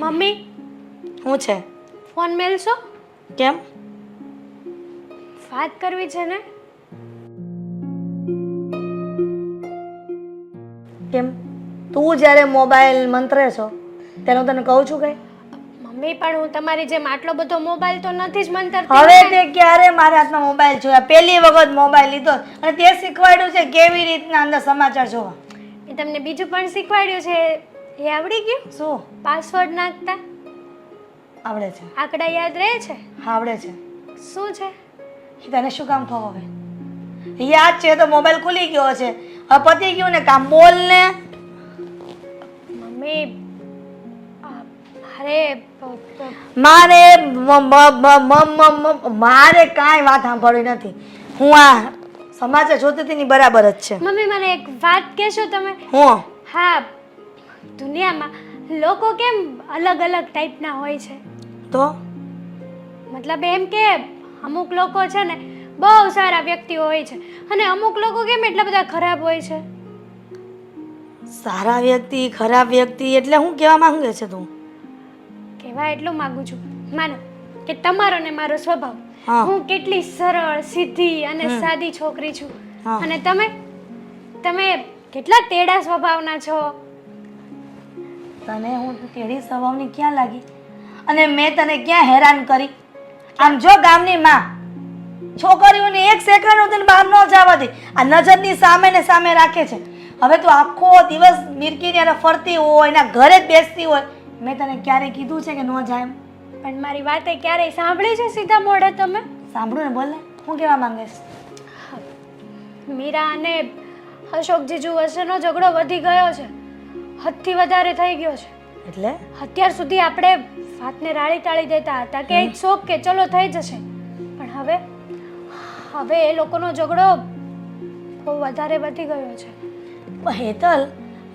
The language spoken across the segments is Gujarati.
મમ્મી? શું છે? ફોન મેલશો? કેમ? વાત કરવી છે ને. કેમ? તું જ્યારે મોબાઈલ મંત્રે છો ત્યારે હું તને કહું છું કઈ? મમ્મી પણ હું તમારી જેમ આટલો બધો મોબાઈલ તો નથી જ મંતરતી. હવે તે ક્યારે મારા હાથમાં મોબાઈલ જોયા? પહેલી વખત મોબાઈલ લીધો અને તે શીખવાડ્યું છે કેવી રીતના અંદર સમાચાર જોવા. એ તમને બીજું પણ શીખવાડ્યું છે. એ આવડી ગયું? શું? પાસવર્ડ નાખતા? આવડે છે. આંકડા યાદ રહે છે? આવડે છે. શું છે? એ તને શું કામ થવો હવે? યાદ છે તો મોબાઈલ ખુલી ગયો છે હવે પતી ગયું ને કામ. બોલ ને. મમ્મી અરે મારે મારે કાંઈ વાત સાંભળવી નથી. હું આ સમાચાર જોતી હતી બરાબર જ છે. મમ્મી મને એક વાત કહેશો તમે? હું? હા દુનિયામાં લોકો કેમ અલગ અલગ ટાઈપના હોય છે? તો? મતલબ એમ કે અમુક લોકો છે ને બહુ સારા વ્યક્તિઓ હોય છે. અને અમુક લોકો કેમ એટલા બધા ખરાબ હોય છે? સારા વ્યક્તિ ખરાબ વ્યક્તિ એટલે હું કહેવા માંગે છે તું? કહેવા એટલું માંગુ છું. માનો કે તમારો ને મારો સ્વભાવ. હું. કેટલી સરળ સીધી અને સાદી છોકરી છું. અને તમે તમે કેટલા તેડા સ્વભાવના છો? તને હું તેડી સ્વભાવની ક્યાં લાગી? અને મેં તને ક્યાં હેરાન કરી? આમ જો ગામની માં છોકરીઓને એક સેકન્ડ સુધી તને બહાર ન જવા દે આ નજરની સામે ને સામે રાખે છે. હવે તું આખો દિવસ મિરકીને હારે ફરતી હોય એના ઘરે જ બેસતી હોય મેં તને ક્યારે કીધું છે કે ન જાય પણ મારી વાતે ક્યારેય સાંભળી છે સીધા મોઢે તમે? સાંભળું ને બોલે હું કહેવા માંગીશ? મીરા અને અશોક જીજુ વચ્ચેનો ઝઘડો વધી ગયો છે. હદથી વધારે થઈ ગયો છે. એટલે? અત્યાર સુધી આપણે વાતને રાળી ટાળી દેતા હતા કે એક શોખ કે ચલો થઈ જશે. પણ હવે હવે એ લોકોનો ઝઘડો બહુ વધારે વધી ગયો છે. હેતલ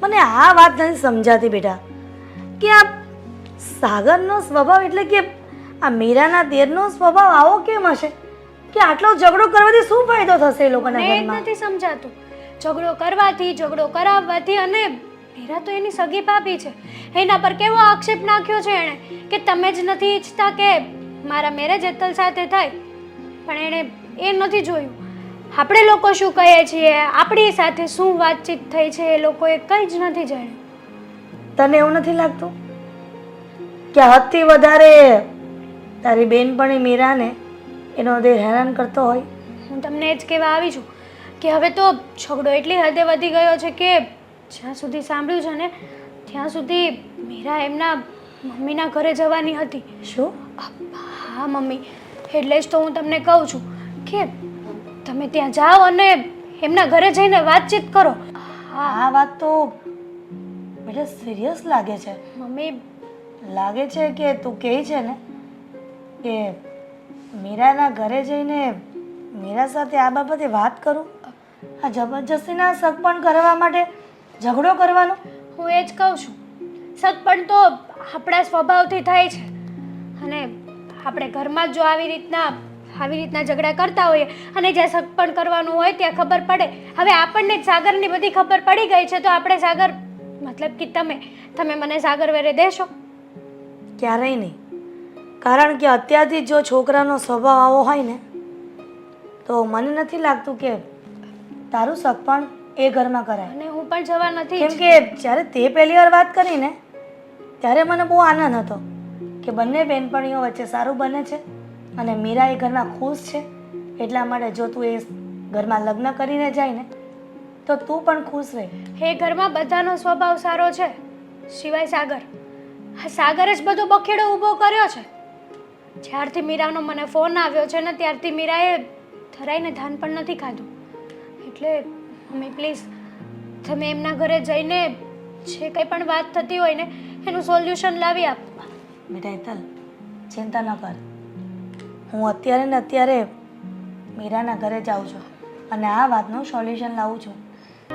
મને આ વાત નથી સમજાતી બેટા. કે આ સાગરનો સ્વભાવ એટલે કે આ મીરાના દેરનો સ્વભાવ આવો કેમ હશે? કે આટલો ઝઘડો કરવાથી શું ફાયદો થશે એ લોકોના ઘરમાં? નથી સમજાતું. ઝઘડો કરવાથી ઝઘડો કરાવવાથી અને મીરા તો એની સગી ભાભી છે. એના પર કેવો આક્ષેપ નાખ્યો છે એણે કે તમે જ નથી ઈચ્છતા કે મારા મેરેજ હેતલ સાથે થાય. પણ એણે એ નથી જોયું. આપણે લોકો શું કહીએ છીએ? આપણી સાથે શું વાતચીત થઈ છે એ લોકોએ કંઈ જ નથી જાણ્યું. તને એવું નથી લાગતું કે હદથી વધારે તારી બેનપણી મીરાને એનો દેહ હેરાન કરતો હોય? હું તમને એ જ કહેવા આવી છું કે હવે તો ઝઘડો એટલી હદે વધી ગયો છે કે જ્યાં સુધી સાંભળ્યું છે ને ત્યાં સુધી મીરા એમના મમ્મીના ઘરે જવાની હતી. શું? હા મમ્મી. એટલે જ તો હું તમને કહું છું કે તમે ત્યાં જાઓ અને એમના ઘરે જઈને વાતચીત કરો. હા. આ વાત તો એટલે સિરિયસ લાગે છે. મમ્મી. લાગે છે કે તું કહે છે ને કે મીરાના ઘરે જઈને મીરા સાથે આ બાબતે વાત કરું? આ જબરજસ્તીના સગપણ કરવા માટે ઝઘડો કરવાનો? હું એ જ કહું છું. સગપણ તો આપણા સ્વભાવથી થાય છે. અને આપણે ઘરમાં જ આવી રીતના આવી રીતના ઝઘડા કરતા હોઈએ અને જ્યાં સગપણ કરવાનું હોય ત્યાં ખબર પડે. હવે આપણને જ સાગરની બધી ખબર પડી ગઈ છે તો આપણે સાગર મતલબ કે તમે તમે મને સાગર વેરે દેશો? ક્યારેય નહીં. કારણ કે અત્યારથી જ જો છોકરાનો સ્વભાવ આવો હોય ને તો મને નથી લાગતું કે તારું સગપણ એ ઘરમાં કરાય. અને હું પણ જવા નથી કેમ કે જ્યારે તે પહેલી વાર વાત કરી ને ત્યારે મને બહુ આનંદ હતો કે બંને બહેનપણીઓ વચ્ચે સારું બને છે અને મીરા એ ઘરમાં ખુશ છે. એટલા માટે જો તું એ ઘરમાં લગ્ન કરીને જાય ને તો તું પણ ખુશ રહે. એ ઘરમાં બધાનો સ્વભાવ સારો છે. સિવાય સાગર. હા સાગરે જ બધો બખેડો ઊભો કર્યો છે. જ્યારથી મીરાનો મને ફોન આવ્યો છે ને ત્યારથી મીરાએ ધરાઈને ધાન પણ નથી ખાધું. એટલે મમ્મી પ્લીઝ તમે એમના ઘરે જઈને જે કંઈ પણ વાત થતી હોય ને, એનું સોલ્યુશન લાવી આપ. બેટા હેતલ ચિંતા ન કર. હું અત્યારે ને અત્યારે મીરાના ઘરે જાઉં છું અને આ વાતનું સોલ્યુશન લાવું છું.